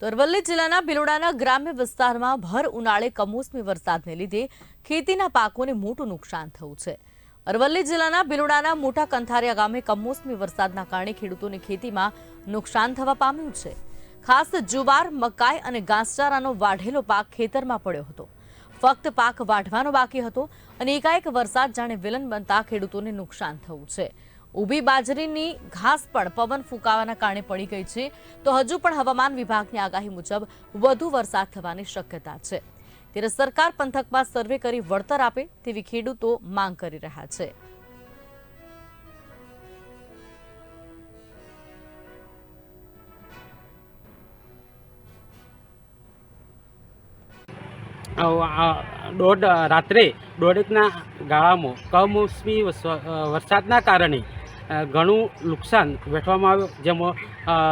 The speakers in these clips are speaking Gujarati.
તો અરવલ્લી જિલ્લાના ભિલોડાના ગ્રામ્ય વિસ્તારમાં ભર ઉનાળે કમોસમી વરસાદને લીધે ખેતીના પાકોને મોટું નુકસાન થયું છે. અરવલ્લી જિલ્લાના ભિલોડાના મોટા કંથારિયા ગામે કમોસમી વરસાદના કારણે ખેડૂતોની ખેતીમાં નુકસાન થવા પામ્યું છે. ખાસ જુવાર, મકાઈ અને ઘાસચારાનો વાઢેલો પાક ખેતરમાં પડ્યો હતો. ફક્ત પાક વાઢવાનો બાકી હતો અને એકાએક વરસાદ જાણે વિલન બનતા ખેડૂતોને નુકસાન થયું છે. ઊભી બાજરીની ઘાસ પણ પવન ફૂંકાવાના કારણે પડી ગઈ છે. તો હજુ પણ હવામાન વિભાગની આગાહી મુજબ વધુ વરસાદ થવાની શક્યતા છે. ત્યારે સરકાર પંથકમાં સર્વે કરી વળતર આપે તેવી ખેડૂતો માંગ કરી રહ્યા છે. દોઢ રાત્રે દોઢેકના ગાળામાં કમોસમી વરસાદના કારણે ઘણું નુકસાન વેઠવામાં આવ્યું. જેમાં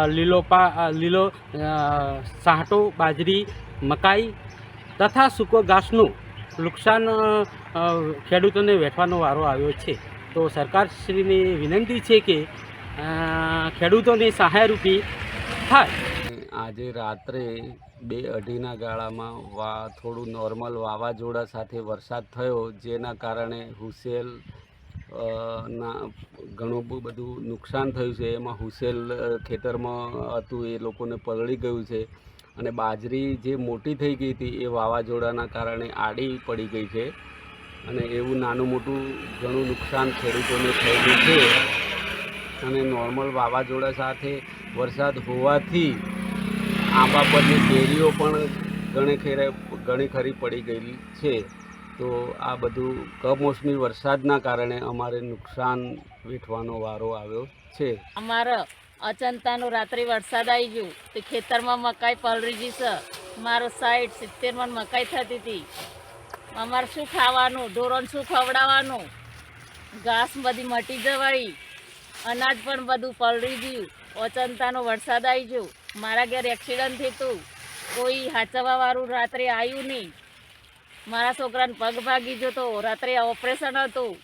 લીલો પા લીલો સાંટો બાજરી મકાઈ તથા સૂકો ઘાસનું નુકસાન ખેડૂતોને વેઠવાનો વારો આવ્યો છે. તો સરકારશ્રીની વિનંતી છે કે ખેડૂતોની સહાયરૂપી થાય. આજે રાત્રે બે અઢીના ગાળામાં વા થોડું નોર્મલ વાવાઝોડા સાથે વરસાદ થયો જેના કારણે હુસેલ અ, ના, ઘણું બધું નુકસાન થયું છે. એમાં હુસેલ ખેતરમાં હતું, એ લોકોને પલળી ગયું છે. અને બાજરી જે મોટી થઈ ગઈ હતી, એ વાવાઝોડાના કારણે આડી પડી ગઈ છે. અને એવું નાનું મોટું ઘણું નુકસાન ખેડૂતોને થયેલું છે. અને નોર્મલ વાવાઝોડા સાથે વરસાદ હોવાથી આંબા પરની કેરીઓ પણ ઘણી ખેરે, ઘણી ખરી પડી ગયેલી છે. તો આ બધું કમોસમી વરસાદના કારણે અમારે નુકસાન વેઠવાનો વારો આવ્યો છે. અમારા અચંતાનો રાત્રે વરસાદ આવી ગયો. તે ખેતરમાં મકાઈ પલળી ગઈ છે. મારો સાઈઠ સિત્તેર મણ મકાઈ થતી હતી. અમારે શું ખાવાનું? ઢોરોને શું ખવડાવવાનું? ઘાસ બધી મટી જવાઈ અનાજ પણ બધું પલળી ગયું. અચંતાનો વરસાદ આવી ગયો. મારા ઘેર એક્સિડન્ટ થયું. કોઈ હાચવાવાળું રાત્રે આવ્યું નહીં. મારા છોકરાને પગ ભાગી જતો રાત્રે ઓપરેશન હતું.